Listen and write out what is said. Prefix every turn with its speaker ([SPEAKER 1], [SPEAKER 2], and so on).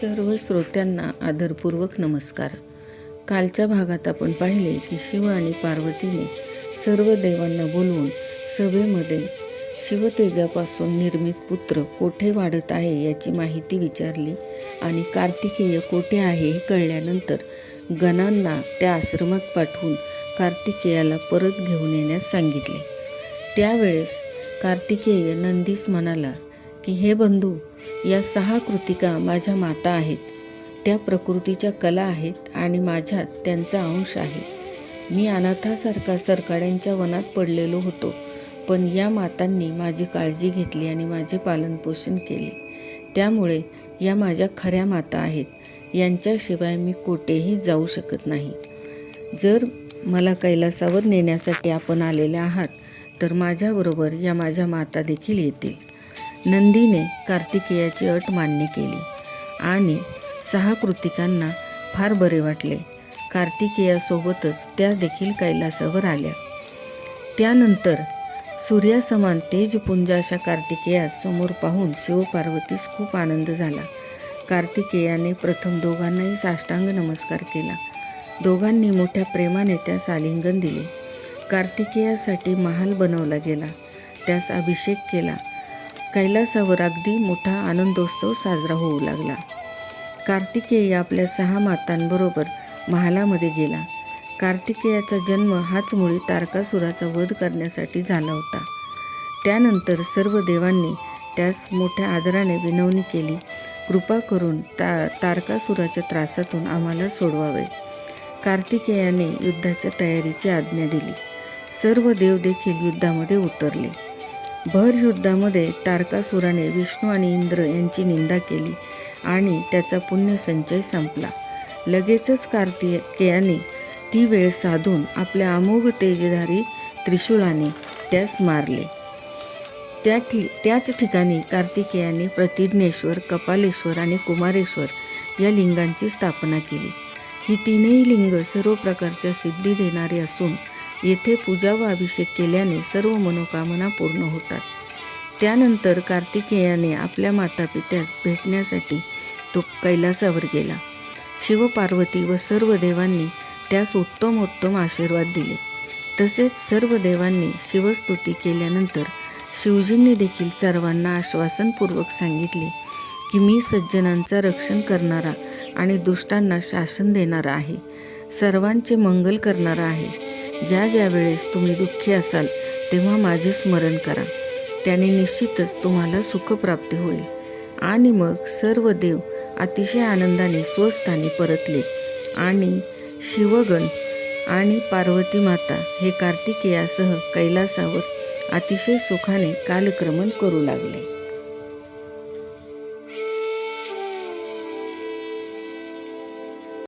[SPEAKER 1] सर्व श्रोत्यांना आदरपूर्वक नमस्कार. कालच्या भागात आपण पाहिले की शिव आणि पार्वतीने सर्व देवांना बोलवून सभेमध्ये शिवतेजापासून निर्मित पुत्र कोठे वाढत आहे याची माहिती विचारली आणि कार्तिकेय कोठे आहे हे कळल्यानंतर गणांना त्या आश्रमात पाठवून कार्तिकेयाला परत घेऊन येण्यास सांगितले. त्यावेळेस कार्तिकेय नंदीस म्हणाला की हे बंधू या सहा कृतिका माझ्या माता आहेत. त्या प्रकृतीच्या कला आहेत आणि माझ्यात त्यांचा अंश आहे. मी अनाथासारखा सरकाड्यांच्या वनात पडलेलो होतो पण या मातांनी माझी काळजी घेतली आणि माझे पालनपोषण केले. त्यामुळे या माझ्या खऱ्या माता आहेत. यांच्याशिवाय मी कुठेही जाऊ शकत नाही. जर मला कैलासावर नेण्यासाठी आपण आलेले आहात तर माझ्याबरोबर या माझ्या माता देखील येतील. नंदीने कार्तिकेयाची अट मान्य केली आणि सहा कृतिकांना फार बरे वाटले. कार्तिकेयासोबतच त्या देखील कैलासावर आल्या. त्यानंतर सूर्यासमान तेजपुंज अशा कार्तिकेयास समोर पाहून शिवपार्वतीस खूप आनंद झाला. कार्तिकेयाने प्रथम दोघांनाही साष्टांग नमस्कार केला. दोघांनी मोठ्या प्रेमाने त्यास आलिंगन दिले. कार्तिकेयासाठी महाल बनवला गेला. त्यास अभिषेक केला. कैलासावर अगदी मोठा आनंदोत्सव साजरा होऊ लागला. कार्तिकेय आपल्या सहा मातांबरोबर महालामध्ये गेला. कार्तिकेयाचा जन्म हाच मुळी तारकासुराचा वध करण्यासाठी झाला होता. त्यानंतर सर्व देवांनी त्यास मोठ्या आदराने विनवणी केली कृपा करून ता तारकासुराच्या त्रासातून आम्हाला सोडवावे. कार्तिकेयाने युद्धाच्या तयारीची आज्ञा दिली. सर्व देव देखील युद्धामध्ये उतरले. भर युद्धामध्ये तारकासुराने विष्णू आणि इंद्र यांची निंदा केली आणि त्याचा पुण्यसंचय संपला. लगेचच कार्तिकेयाने ती वेळ साधून आपल्या अमोघ तेजधारी त्रिशूळाने त्यास मारले. त्या ठि त्याच ठिकाणी कार्तिकेयाने प्रतिज्ञेश्वर कपालेश्वर आणि कुमारेश्वर या लिंगांची स्थापना केली. ही तीनही लिंग सर्व प्रकारच्या सिद्धी देणारी असून येथे पूजा व अभिषेक केल्याने सर्व मनोकामना पूर्ण होतात. त्यानंतर कार्तिकेयाने आपल्या मातापित्यास भेटण्यासाठी तो कैलासावर गेला. शिवपार्वती व सर्व देवांनी त्यास उत्तमोत्तम आशीर्वाद दिले. तसेच सर्व देवांनी शिवस्तुती केल्यानंतर शिवजींनी देखील सर्वांना आश्वासनपूर्वक सांगितले की मी सज्जनांचा रक्षण करणारा आणि दुष्टांना शासन देणारा आहे. सर्वांचे मंगल करणारा आहे. ज्या ज्या वेळेस तुम्ही दुःखी असाल तेव्हा माझे स्मरण करा. त्याने निश्चितच तुम्हाला सुखप्राप्ती होईल. आणि मग सर्व देव अतिशय आनंदाने स्वस्थानी परतले. आणि शिवगण आणि पार्वती माता हे कार्तिकेयासह कैलासावर अतिशय सुखाने कालक्रमण करू लागले.